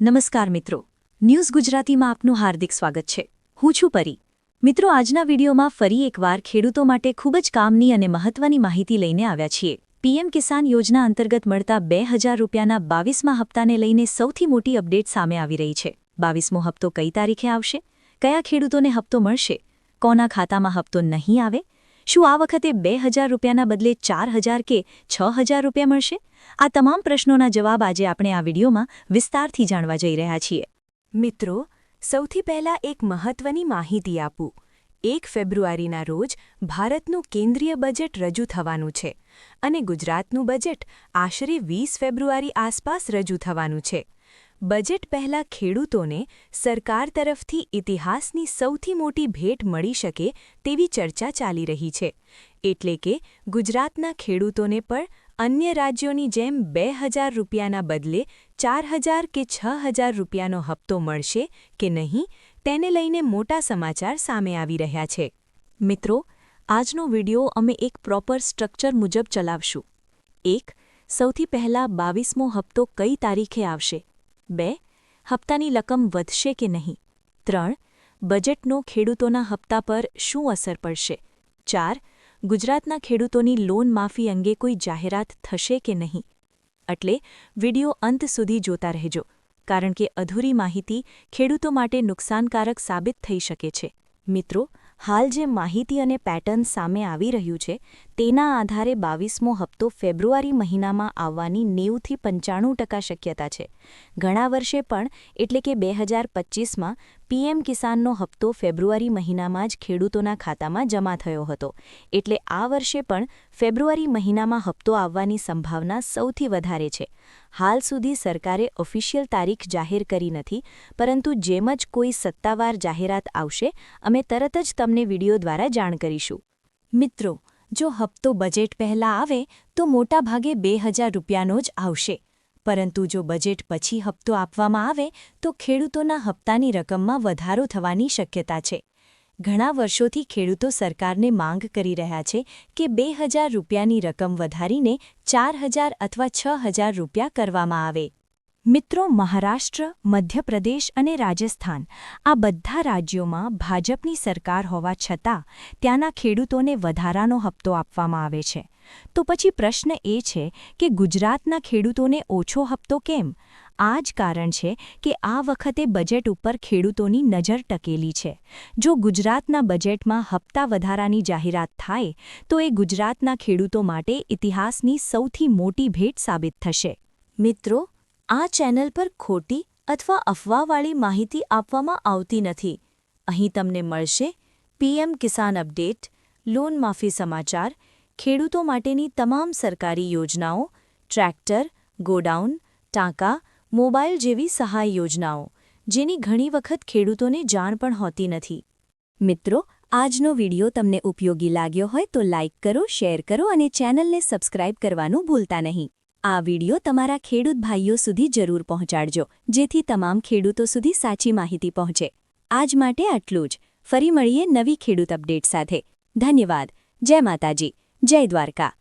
નમસ્કાર મિત્રો. ન્યૂઝ ગુજરાતીમાં આપનું હાર્દિક સ્વાગત છે. હું છું પરી. મિત્રો, આજના વિડીયોમાં ફરી એકવાર ખેડૂતો માટે ખૂબ જ કામની અને મહત્વની માહિતી લઈને આવ્યા છીએ. પીએમ કિસાન યોજના અંતર્ગત મળતા બે હજાર રૂપિયાના બાવીસમાં હપ્તાને લઈને સૌથી મોટી અપડેટ સામે આવી રહી છે. બાવીસમો હપ્તો કઈ તારીખે આવશે? કયા ખેડૂતોને હપ્તો મળશે? કોના ખાતામાં હપ્તો નહીં આવે? શું આ વખતે બે હજાર રૂપિયાના બદલે ચાર હજાર કે છ હજાર રૂપિયા મળશે? આ તમામ પ્રશ્નોના જવાબ આજે આપણે આ વિડીયોમાં વિસ્તારથી જાણવા જઈ રહ્યા છીએ. મિત્રો, સૌથી પહેલા એક મહત્વની માહિતી આપું. એક ફેબ્રુઆરીના રોજ ભારતનું કેન્દ્રીય બજેટ રજૂ થવાનું છે અને ગુજરાતનું બજેટ આશરે વીસ ફેબ્રુઆરી આસપાસ રજૂ થવાનું છે. બજેટ પહેલા ખેડૂતોને સરકાર તરફથી ઇતિહાસની સૌથી મોટી ભેટ મળી શકે તેવી ચર્ચા ચાલી રહી છે. એટલે કે ગુજરાતના ખેડૂતોને પણ અન્ય રાજ્યોની જેમ બે હજાર રૂપિયાના બદલે ચાર હજાર કે છ હજાર રૂપિયાનો હપ્તો મળશે કે નહીં, તેને લઈને મોટા સમાચાર સામે આવી રહ્યા છે. મિત્રો, આજનો વિડિયો અમે એક પ્રોપર સ્ટ્રક્ચર મુજબ ચલાવશું. એક, સૌથી પહેલા બાવીસમો હપ્તો કઈ તારીખે આવશે? બે, હપ્તાની રકમ વધશે કે નહીં? ત્રણ, બજેટનો ખેડૂતોના હપ્તા પર શું અસર પડશે? ચાર, ગુજરાતના ખેડૂતોની લોન માફી અંગે કોઈ જાહેરાત થશે કે નહીં? એટલે વિડિયો અંત સુધી જોતા રહેજો, કારણ કે અધૂરી માહિતી ખેડૂતો માટે નુકસાનકારક સાબિત થઈ શકે છે. મિત્રો હાલ જે માહિતી અને પેટર્ન સામે આવી રહ્યું છે, તેના આધારે બાવીસમો હપ્તો ફેબ્રુઆરી મહિનામાં આવવાની નેવુંથી પંચાણું ટકા શક્યતા છે. ઘણા વર્ષે પણ, એટલે કે બે હજાર પચીસમાં પીએમ કિસાનનો હપ્તો ફેબ્રુઆરી મહિનામાં જ ખેડૂતોના ખાતામાં જમા થયો હતો. એટલે આ વર્ષે પણ ફેબ્રુઆરી મહિનામાં હપ્તો આવવાની સંભાવના સૌથી વધારે છે. હાલ સુધી સરકારે ઓફિશિયલ તારીખ જાહેર કરી નથી, પરંતુ જેમ જ કોઈ સત્તાવાર જાહેરાત આવશે, અમે તરત જ તમને વીડિયો દ્વારા જાણ કરીશું. મિત્રો, જો હપ્તો બજેટ પહેલાં આવે, તો મોટાભાગે બે હજાર રૂપિયાનો જ આવશે. પરંતુ જો બજેટ પછી હપ્તો આપવામાં આવે, તો ખેડૂતોના હપ્તાની રકમમાં વધારો થવાની શક્યતા છે. ઘણા વર્ષોથી ખેડૂતો સરકારને માંગ કરી રહ્યા છે કે બે હજાર રૂપિયાની રકમ વધારીને ચાર હજાર અથવા છ હજાર રૂપિયા કરવામાં આવે. મિત્રો, મહારાષ્ટ્ર, મધ્યપ્રદેશ અને રાજસ્થાન આ બધા રાજ્યોમાં ભાજપની સરકાર હોવા છતાં ત્યાંના ખેડૂતોને વધારાનો હપ્તો આપવામાં આવે છે. તો પછી પ્રશ્ન એ છે કે ગુજરાતના ખેડૂતોને ઓછો હપ્તો કેમ? આ જ કારણ છે કે આ વખતે બજેટ ઉપર ખેડૂતોની નજર ટકેલી છે. જો ગુજરાતના બજેટમાં હપ્તા વધારાની જાહેરાત થાય, તો એ ગુજરાતના ખેડૂતો માટે ઇતિહાસની સૌથી મોટી ભેટ સાબિત થશે. મિત્રો, આ ચેનલ પર ખોટી અથવા અફવાવાળી માહિતી આપવામાં આવતી નથી. અહીં તમને મળશે પીએમ કિસાન અપડેટ, લોન માફી સમાચાર ખેડૂતો માટેની તમામ સરકારી યોજનાઓ, ટ્રેક્ટર, ગોડાઉન, ટાંકા મોબાઈલ જેવી સહાય યોજનાઓ, જેની ઘણી વખત ખેડૂતોને જાણ પણ હોતી નથી. મિત્રો, આજનો વિડિયો તમને ઉપયોગી લાગ્યો હોય તો લાઇક કરો, શેર કરો અને ચેનલને સબસ્ક્રાઇબ કરવાનું ભૂલતા નહીં. આ વિડિયો તમારા ખેડૂત ભાઈઓ સુધી જરૂર પહોંચાડજો, જેથી તમામ ખેડૂતો સુધી સાચી માહિતી પહોંચે. આજ માટે આટલું જ. ફરી મળીએ નવી ખેડૂત અપડેટ સાથે. ધન્યવાદ. જય માતાજી. જય દ્વારકા.